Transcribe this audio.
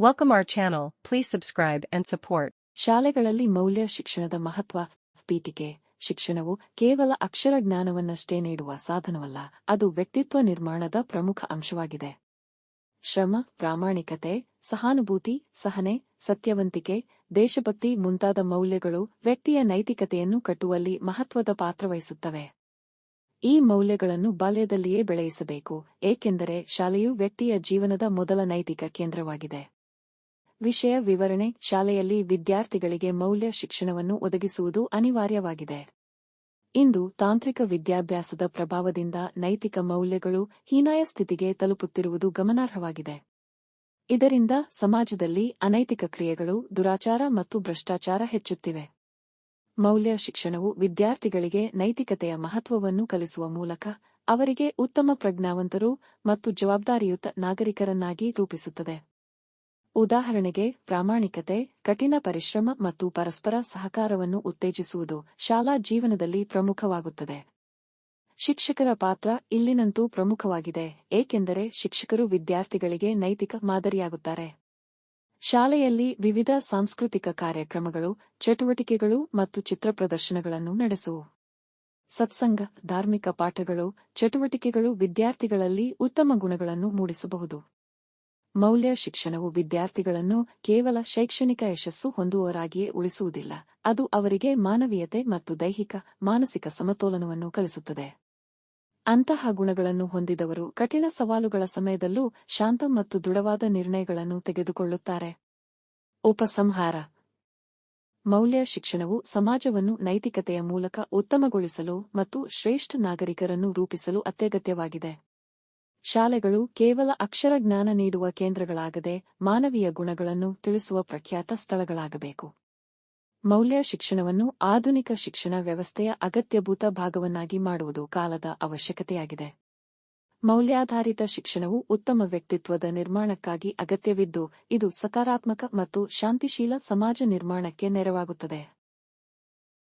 Welcome our channel, please subscribe and support. ಶಾಲೆಗಳಲ್ಲಿ ಮೌಲ್ಯ ಶಿಕ್ಷಣದ ಮಹತ್ವ ಪೀಠಿಕೆ ಶಿಕ್ಷಣವು ಕೇವಲ ಅಕ್ಷರ ಜ್ಞಾನವನ್ನಷ್ಟೇ ನೀಡುವ ಸಾಧನವಲ್ಲ ಅದು ವ್ಯಕ್ತಿತ್ವ ನಿರ್ಮಾಣದ ಪ್ರಮುಖ ಅಂಶವಾಗಿದೆ. ಶ್ರಮ ಪ್ರಾಮಾಣಿಕತೆ ಸಹಾನುಭೂತಿ ಸಹನೆ ಸತ್ಯವಂತಿಕೆ ದೇಶಭಕ್ತಿ ಮುಂತಾದ ಮೌಲ್ಯಗಳು ವ್ಯಕ್ತಿಯ ನೈತಿಕತೆಯನ್ನು ಕಟ್ಟುವಲ್ಲಿ ಮಹತ್ವದ ಪಾತ್ರವಹಿಸುತ್ತವೆ. ಈ ಮೌಲ್ಯಗಳನ್ನು ಬಾಲ್ಯದಲ್ಲಿಯೇ ಬೆಳೆಯಿಸಬೇಕು ಏಕೆಂದರೆ ಶಾಲೆಯು ವ್ಯಕ್ತಿಯ ಜೀವನದ ಮೊದಲ ನೈತಿಕ ಕೇಂದ್ರವಾಗಿದೆ. ವಿಷಯ ವಿವರಣೆ, ಶಾಲೆಯಲ್ಲಿ ವಿದ್ಯಾರ್ಥಿಗಳಿಗೆ ಮೌಲ್ಯ ಶಿಕ್ಷಣವನ್ನು ಒದಗಿಸುವುದು ಅನಿವಾರ್ಯವಾಗಿದೆ. ಇಂದು ತಾಂತ್ರಿಕ ವಿದ್ಯಾಭ್ಯಾಸದ ಪ್ರಭಾವದಿಂದ ನೈತಿಕ ಮೌಲ್ಯಗಳು ಹೀನಾಯ ಸ್ಥಿತಿಗೆ ತಲುಪುತ್ತಿರುವುದು ಗಮನಾರ್ಹವಾಗಿದೆ. ಇದರಿಂದ ಸಮಾಜದಲ್ಲಿ ಅನೈತಿಕ ಕ್ರಿಯೆಗಳು, ದುರಾಚಾರ ಮತ್ತು ಭ್ರಷ್ಟಾಚಾರ ಹೆಚ್ಚುತ್ತಿವೆ. ಮೌಲ್ಯ ಶಿಕ್ಷಣವು ವಿದ್ಯಾರ್ಥಿಗಳಿಗೆ ನೈತಿಕತೆಯ ಮಹತ್ವವನ್ನು ಕಲಿಸುವ ಮೂಲಕ ಅವರಿಗೆ ಉತ್ತಮ ಪ್ರಜ್ಞಾವಂತರು ಮತ್ತು ಜವಾಬ್ದಾರಿಯುತ ನಾಗರಿಕರನ್ನಾಗಿ ರೂಪಿಸುತ್ತದೆ. ಉದಾಹರಣೆಗೆ, ಪ್ರಾಮಾಣಿಕತೆ, ಕಠಿಣ ಪರಿಶ್ರಮ ಮತ್ತು ಪರಸ್ಪರ ಸಹಕಾರವನ್ನು ಉತ್ತೇಜಿಸುವುದು ಶಾಲಾ ಜೀವನದಲ್ಲಿ ಪ್ರಮುಖವಾಗುತ್ತದೆ. ಶಿಕ್ಷಕರ ಪಾತ್ರ ಇಲ್ಲಿನಂತೂ ಪ್ರಮುಖವಾಗಿದೆ, ಏಕೆಂದರೆ ಶಿಕ್ಷಕರು ವಿದ್ಯಾರ್ಥಿಗಳಿಗೆ ನೈತಿಕ ಮಾದರಿಯಾಗುತ್ತಾರೆ. ಶಾಲೆಯಲ್ಲಿ ವಿವಿಧ ಸಾಂಸ್ಕೃತಿಕ ಕಾರ್ಯಕ್ರಮಗಳು, ಚಟುವಟಿಕೆಗಳು ಮತ್ತು ಚಿತ್ರ ಪ್ರದರ್ಶನಗಳನ್ನು ನಡೆಸುವು. ಸತ್ಸಂಗ, ಧಾರ್ಮಿಕ ಪಾಠಗಳು, ಚಟುವಟಿಕೆಗಳು ವಿದ್ಯಾರ್ಥಿಗಳಲ್ಲಿ ಉತ್ತಮ ಗುಣಗಳನ್ನು ಮೂಡಿಸಬಹುದು. ಮೌಲ್ಯ ಶಿಕ್ಷಣವು ವಿದ್ಯಾರ್ಥಿಗಳನ್ನು ಕೇವಲ ಶೈಕ್ಷಣಿಕ ಯಶಸ್ಸು ಹೊಂದುವವರಾಗಿಯೇ ಉಳಿಸುವುದಿಲ್ಲ. ಅದು ಅವರಿಗೆ ಮಾನವೀಯತೆ ಮತ್ತು ದೈಹಿಕ, ಮಾನಸಿಕ ಸಮತೋಲನವನ್ನು ಕಲಿಸುತ್ತದೆ. ಅಂತಹ ಗುಣಗಳನ್ನು ಹೊಂದಿದವರು ಕಠಿಣ ಸವಾಲುಗಳ ಸಮಯದಲ್ಲೂ ಶಾಂತ ಮತ್ತು ದೃಢವಾದ ನಿರ್ಣಯಗಳನ್ನು ತೆಗೆದುಕೊಳ್ಳುತ್ತಾರೆ. ಉಪಸಂಹಾರ. ಮೌಲ್ಯ ಶಿಕ್ಷಣವು ಸಮಾಜವನ್ನು ನೈತಿಕತೆಯ ಮೂಲಕ ಉತ್ತಮಗೊಳಿಸಲು ಮತ್ತು ಶ್ರೇಷ್ಠ ನಾಗರಿಕರನ್ನು ರೂಪಿಸಲು ಅತ್ಯಗತ್ಯವಾಗಿದೆ. ಶಾಲೆಗಳು ಕೇವಲ ಅಕ್ಷರ ಜ್ಞಾನ ನೀಡುವ ಕೇಂದ್ರಗಳಾಗದೆ ಮಾನವೀಯ ಗುಣಗಳನ್ನು ತಿಳಿಸುವ ಪ್ರಖ್ಯಾತ ಸ್ಥಳಗಳಾಗಬೇಕು. ಮೌಲ್ಯ ಶಿಕ್ಷಣವನ್ನು ಆಧುನಿಕ ಶಿಕ್ಷಣ ವ್ಯವಸ್ಥೆಯ ಅಗತ್ಯಭೂತ ಭಾಗವನ್ನಾಗಿ ಮಾಡುವುದು ಕಾಲದ ಅವಶ್ಯಕತೆಯಾಗಿದೆ. ಮೌಲ್ಯಾಧಾರಿತ ಶಿಕ್ಷಣವು ಉತ್ತಮ ವ್ಯಕ್ತಿತ್ವದ ನಿರ್ಮಾಣಕ್ಕಾಗಿ ಅಗತ್ಯವಿದ್ದು, ಇದು ಸಕಾರಾತ್ಮಕ ಮತ್ತು ಶಾಂತಿಶೀಲ ಸಮಾಜ ನಿರ್ಮಾಣಕ್ಕೆ ನೆರವಾಗುತ್ತದೆ.